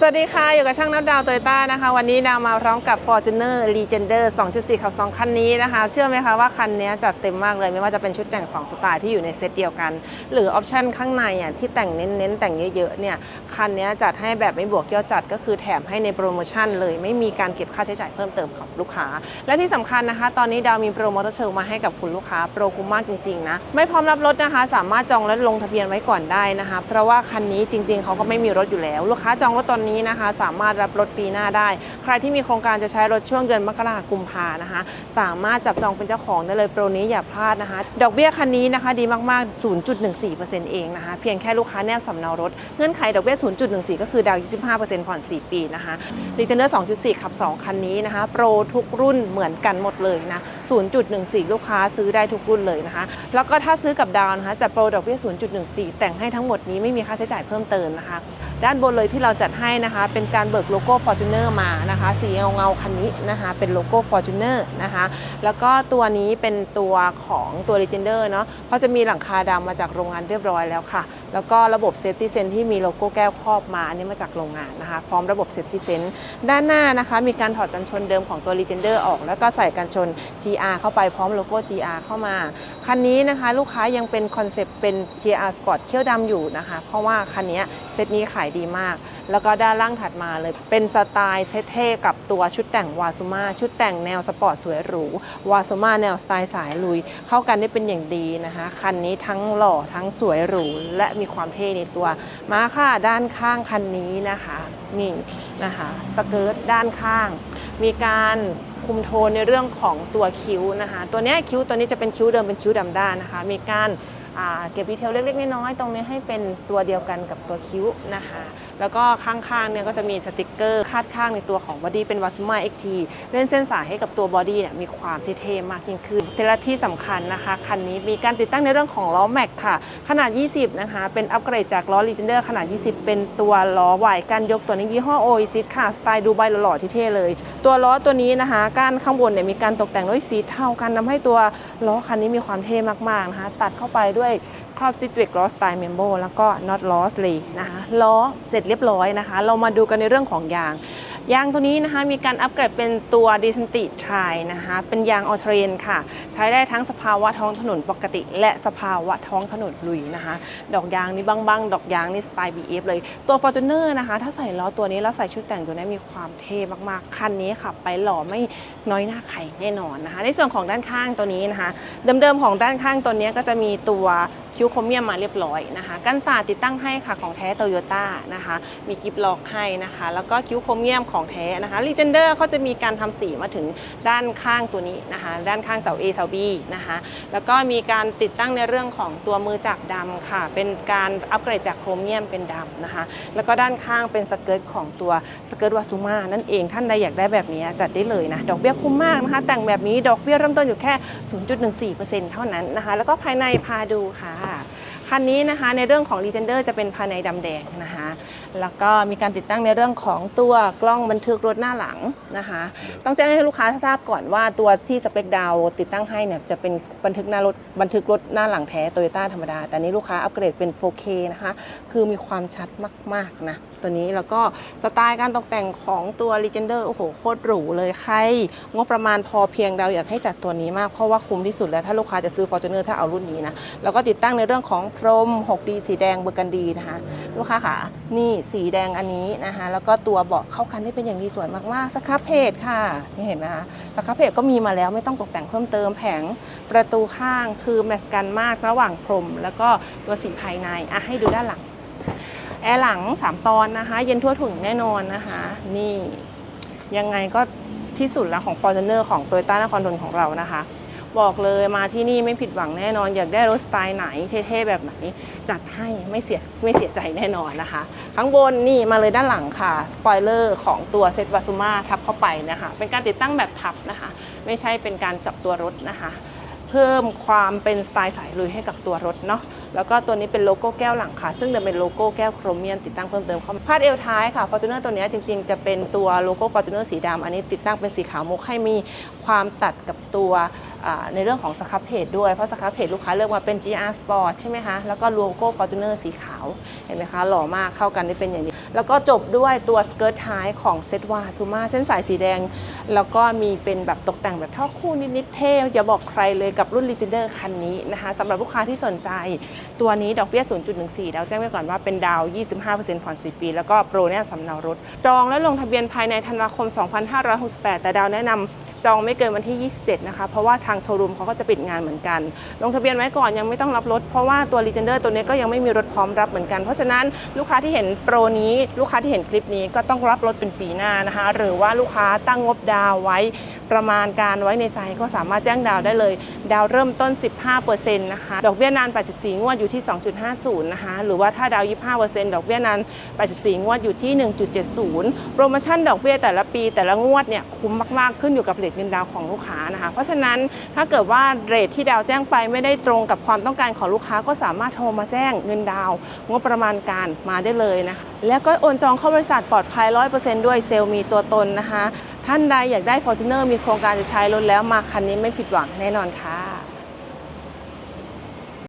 สวัสดีค่ะ อยู่กับช่างนับดาวโตโยต้านะคะ วันนี้ดาวมาพร้อมกับ Fortuner Legender 2.4 ขับ 2 คันนี้นะคะ เชื่อไหมคะว่าคันนี้จัดเต็มมากเลย ไม่ว่าจะเป็นชุดแต่ง 2 สไตล์ที่อยู่ในเซตเดียวกัน หรือออปชันข้างในอะที่แต่งเน้นๆ แต่งเยอะๆเนี่ยคันนี้จัดให้แบบไม่บวกยอดจัดก็คือแถมให้ในโปรโมชั่นเลย ไม่มีการเก็บค่าใช้จ่ายเพิ่มเติมกับลูกค้า และที่สำคัญนะคะ ตอนนี้ดาวมีโปรโมชั่นเชิงมาให้กับคุณลูกค้าโปรคุ้มมากจริงๆนะไม่พร้อมรับรถนะคะ สามารถจองและลงทะเบียนไว้ก่อนได้นะคะ เพราะว่าคันนี้จริง ๆเขาก็ไม่มีรถอยู่แล้ว ลูกค้าจองรถตอนนี้นะคะ สามารถรับรถปีหน้าได้ ใครที่มีโครงการจะใช้รถช่วงเดือนมกราคมกุมภานะคะ สามารถจับจองเป็นเจ้าของได้เลยโปรนี้อย่าพลาดนะคะ ดอกเบี้ยคันนี้นะคะดีมากๆ 0.14%เองนะคะ เพียงแค่ลูกค้าแนบสำเนารถ เงื่อนไขดอกเบี้ย 0.14 ก็คือดาวน์25%ผ่อน 4 ปีนะคะ r e g e n e r 2.4 ขับ 2 คันนี้นะคะ โปรทุกรุ่นเหมือนกันหมดเลยนะ0.14 ลูกค้าซื้อได้ทุกรุ่นเลยนะคะ แล้วก็ถ้าซื้อกับดาวนะคะจัดโปรดอกเบี้ย 0.14 แต่งให้ทั้งหมดนี้ไม่มีค่าใช้จ่ายเพิ่มเติมนะคะ ด้านบนเลยที่เราจัดให้นะคะ เป็นการเบิกโลโก้ Fortuner มานะคะสีเงาเงาๆคันนี้นะคะเป็นโลโก้ Fortuner นะคะ แล้วก็ตัวนี้เป็นตัวของตัว Legender เนาะเขาจะมีหลังคาดำมาจากโรงงานเรียบร้อยแล้วค่ะ แล้วก็ระบบเซฟตี้เซนที่มีโลโก้แก้วครอบมาอันนี้มาจากโรงงานนะคะพร้อมระบบเซฟตี้เซนด้านหน้านะคะมีการถอดกันชนเดิมของตัว Legender ออก แล้วก็ใส่กันชน GR เข้าไปพร้อมโลโก้ GR เข้ามา คันนี้นะคะลูกค้ายังเป็นคอนเซปต์เป็น GR Sport เขี้ยวดำอยู่นะคะ เพราะว่าคันนี้เซตนี้ขายดีมาก แล้วก็ด้านล่างถัดมาเลย เป็นสไตล์เท่ๆกับตัวชุดแต่งวาซูมาชุดแต่งแนวสปอร์ตสวยหรูวาซูมาแนวสไตล์สายลุย เข้ากันได้เป็นอย่างดีนะคะ คันนี้ทั้งหล่อทั้งสวยหรู และมีความเท่ในตัว มาค่ะด้านข้างคันนี้นะคะนี่นะคะสเกิร์ตด้านข้าง มีการคุมโทนในเรื่องของตัวคิ้วนะคะ ตัวนี้คิ้วตัวนี้จะเป็นคิ้วเดิมเป็นคิ้วดำด้านนะคะ มีการ เก็บดีเทลเล็กๆน้อยๆตรงนี้ให้เป็นตัวเดียวกันกับตัวคิ้วนะคะ แล้วก็ข้างๆเนี่ยก็จะมีสติกเกอร์คาดข้างในตัวของบอดี้เป็นวัสมา XT เล่นเส้นสายให้กับตัวบอดี้เนี่ยมีความเท่ๆมากยิ่งขึ้นแต่ลที่สำคัญนะคะ คันนี้มีการติดตั้งในเรื่องของล้อแม็กค่ะ ขนาด 20 นะคะ เป็นอัปเกรดจากล้อ Legender ขนาด 20 เป็นตัวล้อไหวกันยกตัวนี้ยี่ห้อ Oasis ค่ะสไตล์ดูไบหล่อๆเท่ๆเลย ตัวล้อตัวนี้นะคะก้านข้างบนเนี่ยมีการตกแต่งด้วยสีเทากันทำให้ตัวล้อคันนี้มีความเท่มากๆนะคะตัดเข้าไปด้วยดเวกล้อสไตล์เมมโบแล้วก็น็อตล้อเลยนะคะล้อเสร็จเรียบร้อยนะคะ เรามาดูกันในเรื่องของยาง ยางตัวนี้นะคะมีการอัปเกรดเป็นตัวดิสันติทรายนะคะเป็นยางออเทรนค่ะ ใช้ได้ทั้งสภาวะท้องถนนปกติ และสภาวะท้องถนนลุยนะคะ ดอกยางนี่บางๆ ดอกยางนี่สไตล์ BF เลยตัว Fortuner นะคะ ถ้าใส่ล้อตัวนี้แล้วใส่ชุดแต่งตัวนี้มีความเท่มากๆ คันนี้ขับไปหล่อไม่น้อยหน้าใครแน่นอนนะคะ ในส่วนของด้านข้างตัวนี้นะคะ เดิมๆของด้านข้างตัวนี้ก็จะมีตัว คิ้วโครเมียมมาเรียบร้อยนะคะ กันสาดติดตั้งให้ค่ะของแท้โตโยต้านะคะ มีกิฟล็อกให้นะคะ แล้วก็คิ้วโครเมียมของแท้นะคะลีเจนเดอร์เขาจะมีการทำสีมาถึงด้านข้างตัวนี้นะคะ ด้านข้างเสา A เสา B นะคะ แล้วก็มีการติดตั้งในเรื่องของตัวมือจับดำค่ะ เป็นการอัปเกรดจากโครเมียมเป็นดำนะคะ แล้วก็ด้านข้างเป็นสเกิร์ตของตัวสเกิร์ตวาซูมานั่นเองท่านใดอยากได้แบบนี้จัดได้เลยนะ ดอกเบี้ยคุ้มมากนะคะ แต่งแบบนี้ดอกเบี้ยเริ่มต้นอยู่แค่ 0.14%เท่านั้นนะคะ แล้วก็ภายในพาดูค่ะ คันนี้นะคะในเรื่องของ Legender จะเป็นภายในดำแดงนะคะแล้วก็มีการติดตั้งในเรื่องของตัวกล้องบันทึกรถหน้าหลังนะคะต้องแจ้งให้ลูกค้าทราบก่อนว่าตัวที่สเปคดาวติดตั้งให้เนี่ยจะเป็นบันทึกหน้ารถบันทึกรถหน้าหลังแท้โตโยต้าธรรมดา แต่นี้ลูกค้าอัปเกรดเป็น 4K นะคะคือมีความชัดมากๆนะตัวนี้แล้วก็สไตล์การตกแต่งของตัว Legender โอ้โหโคตรหรูเลยใครงบประมาณพอเพียงเราอยากให้จัดตัวนี้มากเพราะว่าคุ้มที่สุดแล้วถ้าลูกค้าจะซื้อ Fortuner ถ้าเอารุ่นนี้นะแล้วก็ติดตั้งในเรื่องของพรม 6D สีแดงเบอร์กันดีนะคะ ลูกค้าค่ะนี่สีแดงอันนี้นะคะ แล้วก็ตัวเบาะเข้ากันได้เป็นอย่างดีสวยมากๆสครับเพจค่ะนี่เห็นไหมคะสครับเพจก็มีมาแล้วไม่ต้องตกแต่งเพิ่มเติมแผงประตูข้างคือแมทช์กันมากระหว่างพรม แล้วก็ตัวสีภายในอะให้ดูด้านหลังแอร์หลัง 3 ตอนนะคะ เย็นทั่วถึงแน่นอนนะคะ นี่ยังไงก็ที่สุดแล้วของ Fortuner ของ t o y ต้านครนนท์ของเรานะคะ บอกเลยมาที่นี่ไม่ผิดหวังแน่นอน อยากได้รถสไตล์ไหนเท่ๆแบบไหน จัดให้ไม่เสียไม่เสียใจแน่นอนนะคะ ข้างบนนี่มาเลยด้านหลังค่ะสปอยเลอร์ของตัวเซตวาซูมาทับเข้าไปนะคะ เป็นการติดตั้งแบบทับนะคะ ไม่ใช่เป็นการจับตัวรถนะคะ เพิ่มความเป็นสไตล์สายลุยให้กับตัวรถเนาะแล้วก็ตัวนี้เป็นโลโก้แก้วหลังค่ะ ซึ่งเดิมเป็นโลโก้แก้วโครเมียมติดตั้งเพิ่มเติมเข้ามาพาดเอวท้ายค่ะ Fortuner ตัวนี้จริงๆ จะเป็นตัวโลโก้ Fortuner สีดำอันนี้ติดตั้งเป็นสีขาวมุกให้มีความตัดกับตัวในเรื่องของสครับเพจด้วย เพราะสครับเพจลูกค้าเลือกมาเป็น GR Sport ใช่ไหมคะ แล้วก็โลโก้ Fortuner สีขาว เห็นไหมคะ หล่อมากเข้ากันได้เป็นอย่างดีแล้วก็จบด้วยตัวสเกิร์ตท้ายของเซตวาซูมาเส้นสายสีแดง แล้วก็มีเป็นแบบตกแต่งแบบท่อคู่นิดๆเท่อย่าบอกใครเลยกับรุ่น Legender คันนี้นะคะสำหรับลูกค้าที่สนใจตัวนี้ดอกเบี้ย 0.14ดาวแจ้งไว้ก่อนว่าเป็นดาว 25%ผ่อน4ปี แล้วก็โปรเนี่ยสำเนารถ จองและลงทะเบียนภายในธันวาคม 2568 แต่ดาวแนะนำจองไม่เกินวันที่ 27 นะคะ เพราะว่าทางโชว์รูมเขาก็จะปิดงานเหมือนกัน ลงทะเบียนไว้ก่อนยังไม่ต้องรับรถ เพราะว่าตัว Legender ตัวนี้ก็ยังไม่มีรถพร้อมรับเหมือนกัน เพราะฉะนั้นลูกค้าที่เห็นโปรนี้ ลูกค้าที่เห็นคลิปนี้ก็ต้องรับรถเป็นปีหน้านะคะ หรือว่าลูกค้าตั้งงบดาวไว้ประมาณการไว้ในใจก็สามารถแจ้งดาวได้เลย ดาวเริ่มต้น 15%นะคะ ดอกเบี้ยนาน 84 งวดอยู่ที่ 2.50 นะคะ หรือว่าถ้าดาว 25%ดอกเบี้ยนาน 84 งวดอยู่ที่ 1.70 โปรโมชั่นดอกเบี้ยแต่ละปีแต่ละงวดเนี่ยคุ้มมากๆขึ้นอยู่กับทเงินดาวของลูกค้านะคะ เพราะฉะนั้นถ้าเกิดว่าเรทที่ดาวแจ้งไปไม่ได้ตรงกับความต้องการของลูกค้าก็สามารถโทรมาแจ้งเงินดาวงบประมาณการมาได้เลยนะคะแล้วก็โอนจองเข้าบริษัทปลอดภัย 100%ด้วยเซลล์มีตัวตนนะคะ ท่านใดอยากได้ Fortuner มีโครงการจะใช้รถแล้วมาคันนี้ไม่ผิดหวังแน่นอนค่ะ